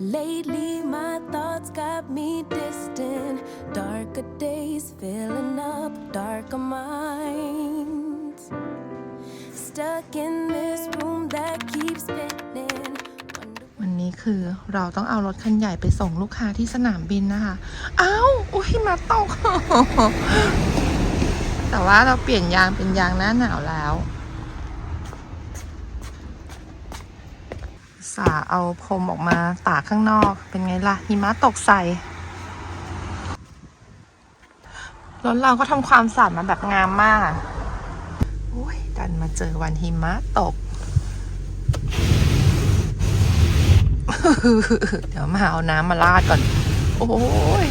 Lately, my thoughts got me distant. Darker days filling up darker minds. Stuck in this room that keeps spinning. วันนี้คือเราต้องเอารถคันใหญ่ไปส่งลูกค้าที่สนามบินนะคะ อ้าวอุ้ยมาตก แต่ว่าเราเปลี่ยนยางเป็นยางหน้าหนาวแล้ว สาเอาพรมออกมาตากข้างนอก เป็นไงล่ะหิมะตกใส่รถเราก็ทำความสะอาดมาแบบงามมากอุ้ยดันมาเจอวันหิมะตก เดี๋ยวมาเอาน้ำมาลาดก่อน โอ้ย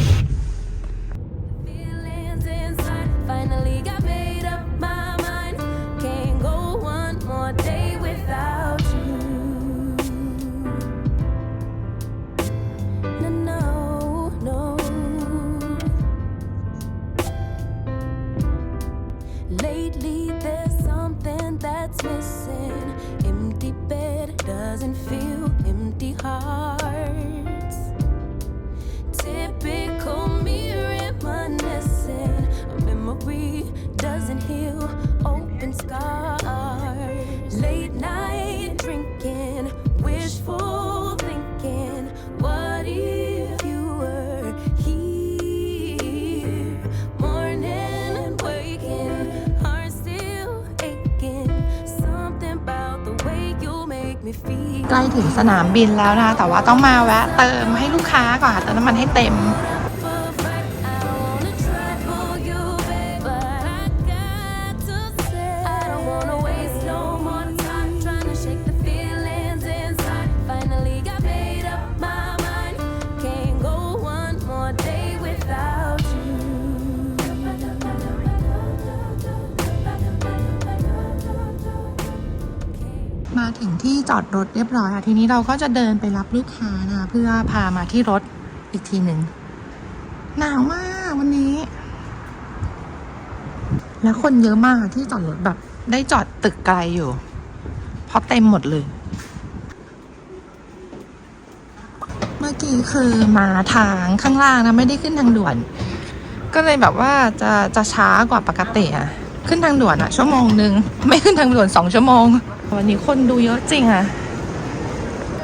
ใกล้ถึงสนามบินแล้วนะคะแต่ว่าต้องมาแวะเติมให้ลูกค้าก่อนค่ะเติมน้ำมันให้เต็ม จอดรถเรียบร้อยค่ะทีนี้เราก็จะเดินไปรับลูกค้านะเพื่อพามาที่รถอีกทีหนึ่งหนาวมากวันนี้ แล้วคนเยอะมากที่จอดรถแบบ ได้จอดตึกไกลอยู่ เพราะเต็มหมดเลย เมื่อกี้คือมาทางข้างล่างนะไม่ได้ขึ้นทางด่วน ก็เลยแบบว่าจะจะช้ากว่าปกติอะขึ้นทางด่วนอะชั่วโมงหนึ่งไม่ขึ้นทางด่วนสองชั่วโมง วันนี้คนดูเยอะจริงอะ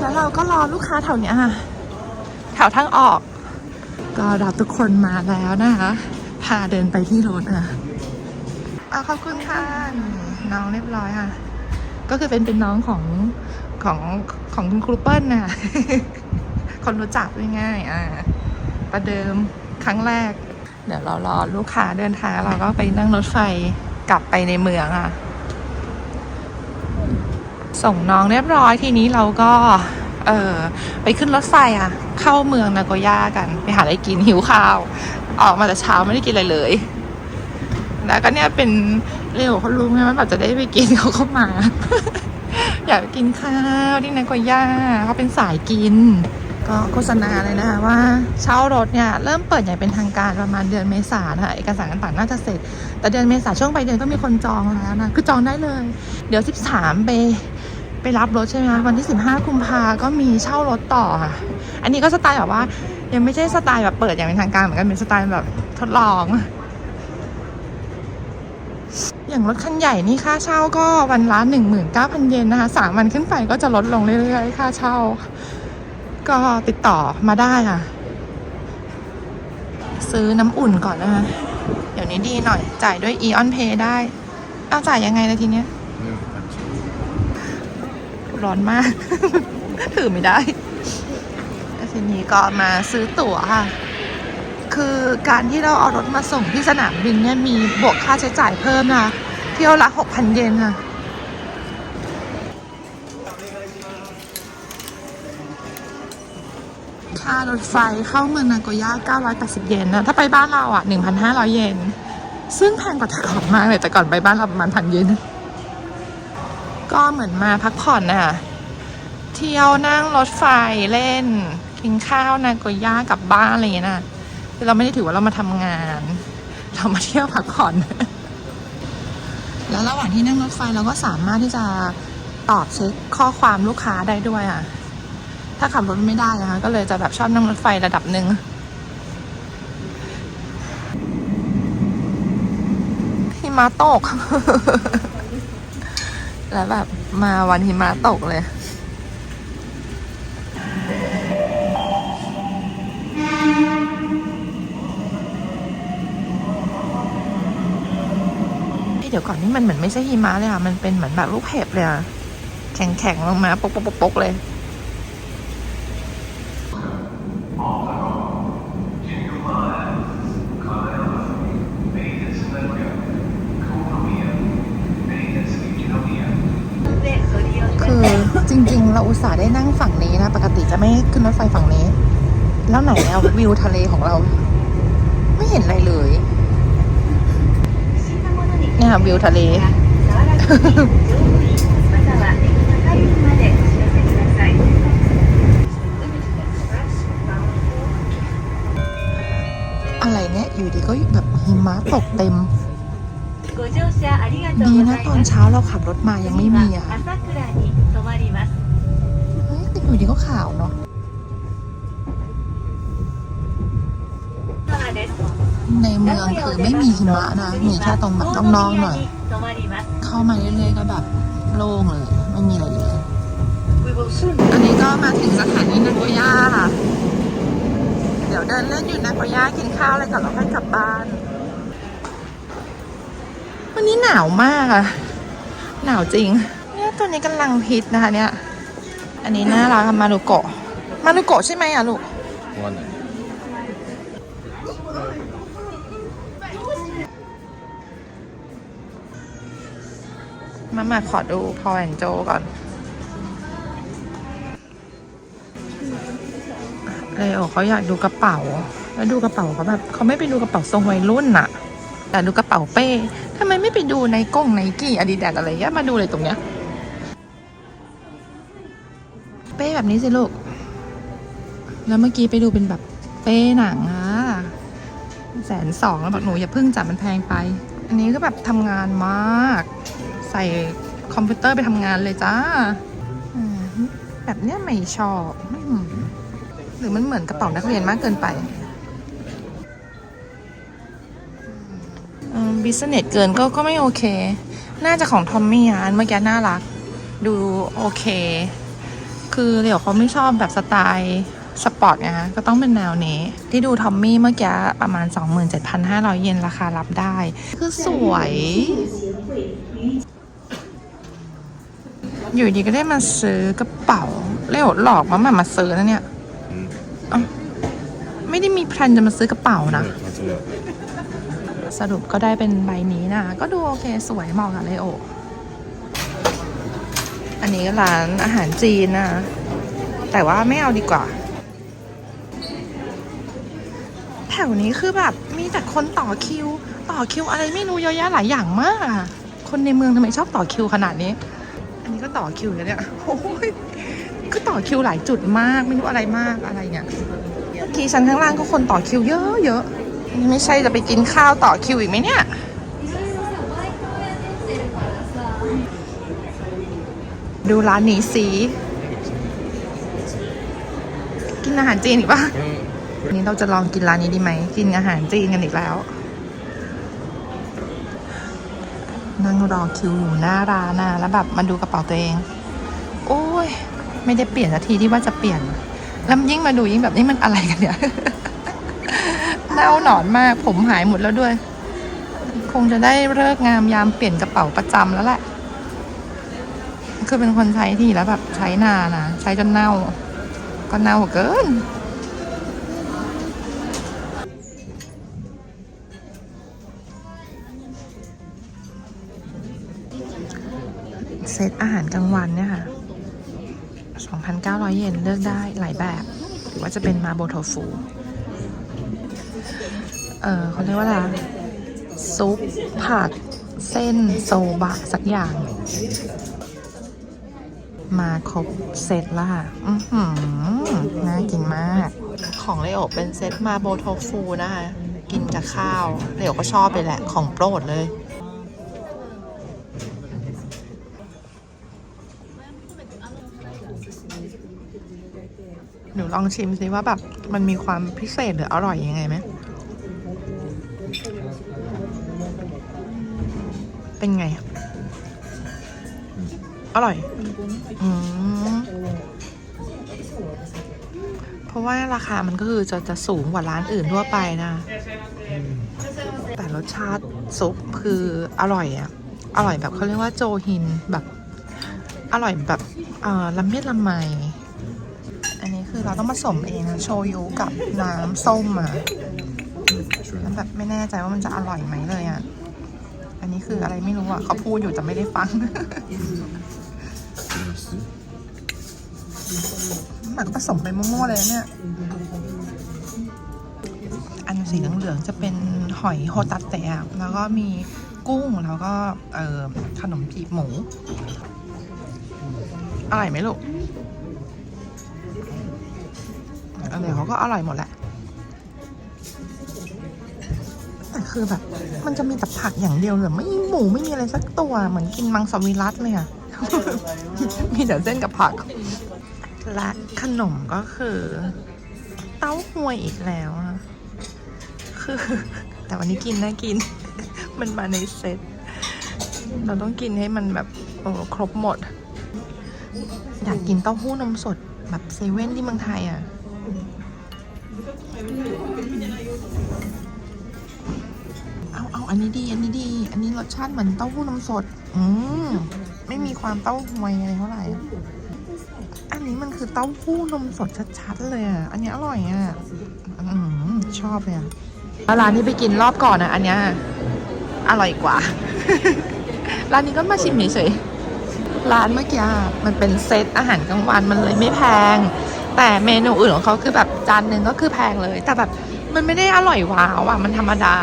แล้วเราก็รอลูกค้าแถวเนี้ยค่ะ แถวทางออก ก็รับทุกคนมาแล้วนะคะ พาเดินไปที่รถอะเอาขอบคุณค่ะนี่น้องเรียบร้อยค่ะ ก็คือเป็นเป็นน้องของของของคุณครูเปิ้ลน่ะ คนรู้จักด้วยง่ายอ่าประเดิมครั้งแรก เดี๋ยวเรารอลูกค้าเดินทางเราก็ไปนั่งรถไฟกลับไปในเมืองอะ ส่งน้องเรียบร้อยทีนี้เราก็เออไปขึ้นรถไฟอะเข้าเมืองนาโกย่ากันไปหาอะไรกินหิวข้าว ออกมาแต่เช้าไม่ได้กินอะไรเลย แล้วก็เนี่ยเป็นเร็วเขารู้ไงว่าแบบจะได้ไปกินเขาก็มา อยากไปกินข้าวที่นาโกย่าเขาเป็นสายกิน ก็โฆษณาเลยนะคะว่าเช่ารถเนี่ยเริ่มเปิดอย่างเป็นทางการประมาณเดือนเมษานะคะเอกสารต่างๆน่าจะเสร็จ แต่เดือนเมษาช่วงปลายเดือนก็มีคนจองแล้วนะคือจองได้เลย เดี๋ยว 13ไป ไปรับรถใช่ไหมคะวันที่ 15กุมภาก็มีเช่ารถต่อค่ะ อันนี้ก็สไตล์แบบว่า ยังไม่ใช่สไตล์แบบเปิดอย่างเป็นทางการเหมือนกันเป็นสไตล์แบบทดลอง อย่างรถคันใหญ่นี่ค่าเช่าก็วันละ19,000 เยนนะคะสามวันขึ้นไปก็จะลดลงเรื่อยๆค่าเช่า ก็ติดต่อมาได้ค่ะ ซื้อน้ำอุ่นก่อนนะคะเดี๋ยวนี้ดีหน่อยจ่ายด้วย Eon Pay ได้ เอาจ่ายยังไงนะทีเนี้ย ร้อนมาก ถือไม่ได้แล้วทีนี้ก็มาซื้อตั๋วค่ะ คือการที่เราเอารถมาส่งที่สนามบินเนี่ยมีบวกค่าใช้จ่ายเพิ่มนะคะเที่ยวละ6,000เยนค่ะค่ารถไฟเข้าเมืองนาโกย่า980 เยนนะ ถ้าไปบ้านเราอะ 1,500 เยน ซึ่งแพงกว่าแต่ก่อนมากเลย แต่ก่อนไปบ้านเราประมาณพันเยน ก็เหมือนมาพักผ่อนน่ะ เที่ยวนั่งรถไฟเล่น กินข้าวนาโกย่ากลับบ้านอะไรอย่างเงี้ยนะคือเราไม่ได้ถือว่าเรามาทำงาน เรามาเที่ยวพักผ่อน แล้วระหว่างที่นั่งรถไฟเราก็สามารถที่จะตอบเช็คข้อความลูกค้าได้ด้วยอะ ถ้าขับรถไม่ได้นะคะ ก็เลยจะแบบชอบนั่งรถไฟระดับหนึ่งหิมะตก แล้วแบบมาวันหิมะตกเลยเอ้เดี๋ยวก่อนนี่มันเหมือนไม่ใช่หิมะเลยอะ มันเป็นเหมือนแบบลูกเห็บเลยอะแข็งแข็งๆลงมาปกปกปกปกเลย คือ จริง ๆ เราอุตส่าห์ได้นั่งฝั่งนี้นะ ปกติจะไม่ขึ้นรถไฟฝั่งนี้ แล้วไหนอะวิวทะเลของเรา ไม่เห็นอะไรเลยเนี่ยวิวทะเล อะไรเนี่ย อยู่ดีก็แบบหิมะตกเต็ม ดีนะตอนเช้าเราขับรถมายังไม่มีอะ อยู่ดีก็ขาวเนาะในเมืองคือไม่มีหิมะนะมีแค่ตรงแบบน้องๆหน่อย เข้ามาเรื่อยๆก็แบบโล่งเลยไม่มีอะไรเลยอันนี้ก็มาถึงสถานีนาโกย่าค่ะ เดี๋ยวเดินเล่นอยู่นาโกย่ากินข้าวอะไรก่อนแล้วค่อยกลับบ้าน วันนี้หนาวมากอะหนาวจริง เนี่ยตัวนี้กำลังฮิตนะคะเนี่ย อันนี้น่ารักมาลูกเกาะมาลูกเกาะใช่ไหมอะลูกวัหมามาขอดูพอแอนโจก่อน เลยโอเขาอยากดูกระเป๋า แล้วดูกระเป๋าเขาแบบเขาไม่ไปดูกระเป๋าทรงวัยรุ่นน่ะ แต่ดูกระเป๋าเป้ทำไมไม่ไปดูในกล้องไนกี้อาดิดาอะไรเงี้ยมาดูเลยตรงเนี้ย แบบนี้สิลูก แล้วเมื่อกี้ไปดูเป็นแบบเป้หนังอะแสนสองแล้วบอกหนูอย่าเพิ่งจับมันแพงไป อันนี้ก็แบบทำงานมาก ใส่คอมพิวเตอร์ไปทำงานเลยจ้าแบบเนี้ยไม่ชอบหรือมันเหมือนกระเป๋านักเรียนมากเกินไปบิสเนสเกินก็ก็ไม่โอเค น่าจะของทอมมี่อะอันเมื่อกี้น่ารัก ดูโอเค คือเดี๋ยวเขาไม่ชอบแบบสไตล์สปอร์ตไงฮะก็ต้องเป็นแนวนี้ ที่ดูทอมมี่เมื่อกี้ประมาณ 27,500 เยนราคารับได้ คือสวย อยู่ดีก็ได้มาซื้อกระเป๋าเร็วหลอกมามามาซื้อนะเนี่ยอไม่ได้มีแพลนจะมาซื้อกระเป๋านะ สรุปก็ได้เป็นใบนี้นะ ก็ดูโอเคสวยเหมาะกับเลโอ อันนี้ร้านอาหารจีนนะ แต่ว่าไม่เอาดีกว่า แถวนี้คือแบบมีแต่คนต่อคิว ต่อคิวอะไรไม่รู้เยอะแยะหลายอย่างมากอะคนในเมืองทำไมชอบต่อคิวขนาดนี้ อันนี้ก็ต่อคิวกันเนี่ยโอ้ยก็ต่อคิวหลายจุดมากไม่รู้อะไรมากอะไรเนี่ยเมื่อกี้ชั้นข้างล่างก็คนต่อคิวเยอะเยอะนี่ไม่ใช่จะไปกินข้าวต่อคิวอีกไหมเนี่ย ดูร้านนี้สิกินอาหารจีนอีกปะวันนี้เราจะลองกินร้านนี้ดีไหม กินอาหารจีนกันอีกแล้ว นั่งรอคิวอยู่หน้าร้านนะแล้วแบบมาดูกระเป๋าตัวเอง โอ้ย ไม่ได้เปลี่ยนสักทีที่ว่าจะเปลี่ยน แล้วยิ่งมาดูยิ่งแบบนี่มันอะไรกันเนี่ยเน่าหนอนมาก ผมหายหมดแล้วด้วย คงจะได้เลิกงามยามเปลี่ยนกระเป๋าประจำแล้วแหละ คือเป็นคนใช้ทีแล้วแบบใช้นานนะใช้จนเน่า ก็เน่าเกินเซตอาหารกลางวันเนี่ยค่ะ 2,900 เยนเลือกได้หลายแบบ หรือว่าจะเป็นมาโบโทฟู เออเขาเรียกว่าอะไร ซุปผักเส้นโซบะ สักอย่าง มาครบเซตแล้วค่ะ อือหือน่ากินมาก ของเลโอเป็นเซตมาโบโทฟูนะคะ กินกับข้าว เลโอก็ชอบเลยแหละ ของโปรดเลย หนูลองชิมสิว่าแบบมันมีความพิเศษหรืออร่อยยังไงไหม เป็นไงอ ร่อยอืมเพราะว่าราคามันก็คือจะจะสูงกว่าร้านอื่นทั่วไปนะ แต่รสชาติซุปคืออร่อยอะอร่อยแบบเขาเรียกว่าโจฮินแบบ อร่อยแบบเอ่อละเมียดละไมอันนี้คือเราต้องผสมเองนะโชยุกับน้ำส้มอะแล้วแบบไม่แน่ใจว่ามันจะอร่อยไหมเลยอะ อันนี้คืออะไรไม่รู้อะเขาพูดอยู่แต่ไม่ได้ฟัง มันก็ผสมไปมั่วๆเลยเนี่ย อันสีเหลืองๆจะเป็นหอยโฮตัเตะแล้วก็มีกุ้งแล้วก็เออขนมจีบหมู อร่อยไหมลูกอะไรเขาก็อร่อยหมดแหละแต่คือแบบ มันจะมีแต่ผักอย่างเดียวเลยไม่มีหมูไม่มีอะไรสักตัว เหมือนกินมังสวิรัตเลยอะมีแต่เส้นกับผัก และขนมก็คือ เต้าหวยอีกแล้วอะคือ แต่วันนี้กินนะกิน มันมาในเซต เราต้องกินให้มันแบบโอ้ครบหมด อยากกินเต้าหู้นมสดแบบเซเว่นที่เมืองไทยอะเอาเอาอันนี้ดี อันนี้ดี อันนี้รสชาติเหมือนเต้าหู้นมสด อืม ไม่มีความเต้าหวยอะไรเท่าไหร่ คือเต้าหู้นมสดชัดๆเลยอะ อันนี้อร่อยอะอืมชอบเลยอะแล้วร้านที่ไปกินรอบก่อนอะ อันเนี้ยอร่อยกว่า ร้านนี้ก็มาชิมเฉยๆร้านเมื่อกี้อะมันเป็นเซตอาหารกลางวันมันเลยไม่แพง แต่เมนูอื่นของเขาคือแบบจานหนึ่งก็คือแพงเลย แต่แบบมันไม่ได้อร่อยว้าวอะ มันธรรมดา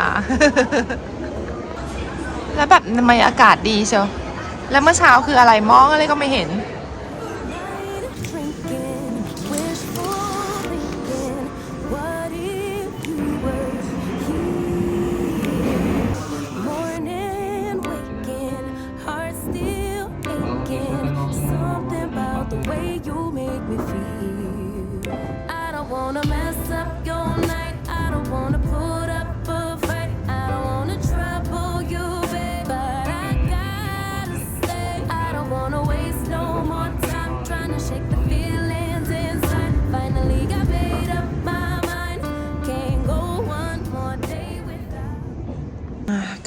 แล้วแบบทำไมอากาศดีเชียวแล้วเมื่อเช้าคืออะไรมองอะไรก็ไม่เห็น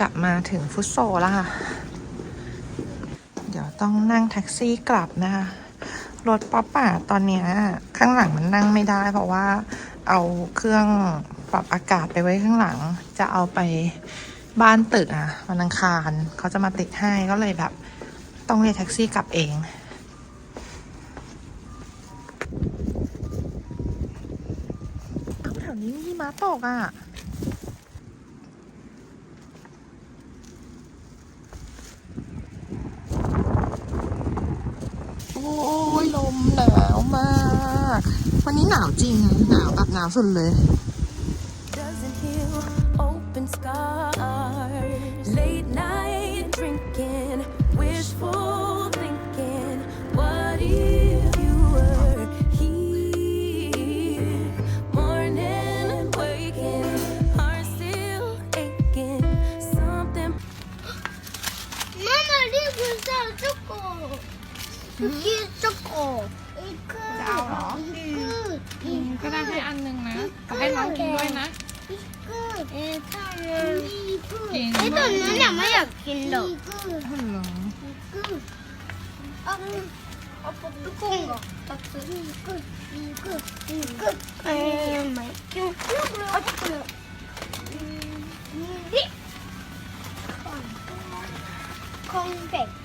ลับมาถึงฟุตโซแล้วค่ะ เดี๋ยวต้องนั่งแท็กซี่กลับนะคะ รถป๊อปป่าตอนนี้ข้างหลังมันนั่งไม่ได้ เพราะว่าเอาเครื่องปรับอากาศไปไว้ข้างหลัง จะเอาไปบ้านตึกอะวันอังคารเขาจะมาติดให้ก็เลยแบบ ต้องเรียกแท็กซี่กลับเองเอ้าแถวนี้มีหิมะตกอะ ยลมหนาวมาก วันนี้หนาวจริงหนาวแบบหนาวสุดเลย อีกจะกออีกคือจะเอาเหรออีกคืออือีกมก็ได้คือให้อันหนึงนะแต่ให้น้องกินด้วยนะ อีกคือเอตอนนั้นอีกคือกิน ไอ้ตอนนั้นเนี่ยไม่อยากกินหรอกอีกคือ ฮัลโหล 이거 아빠 뜨거운 거 같아. 이거 이거 이거 에이 맛있어. 그래 그래. 음, 음. 컴백.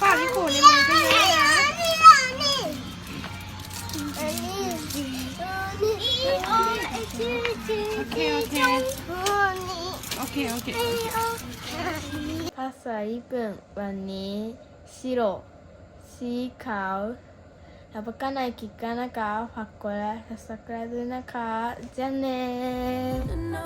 ปากที่ขู่ในมือก็เยอะนะโอเคโอเคโอเคโอเคภาษาญี่ปุ่นวันนี้สีโรสีขาวรับประกันกิการนะคะฝากกดไลค์สักครั้ด้วนะคะจะเน่ No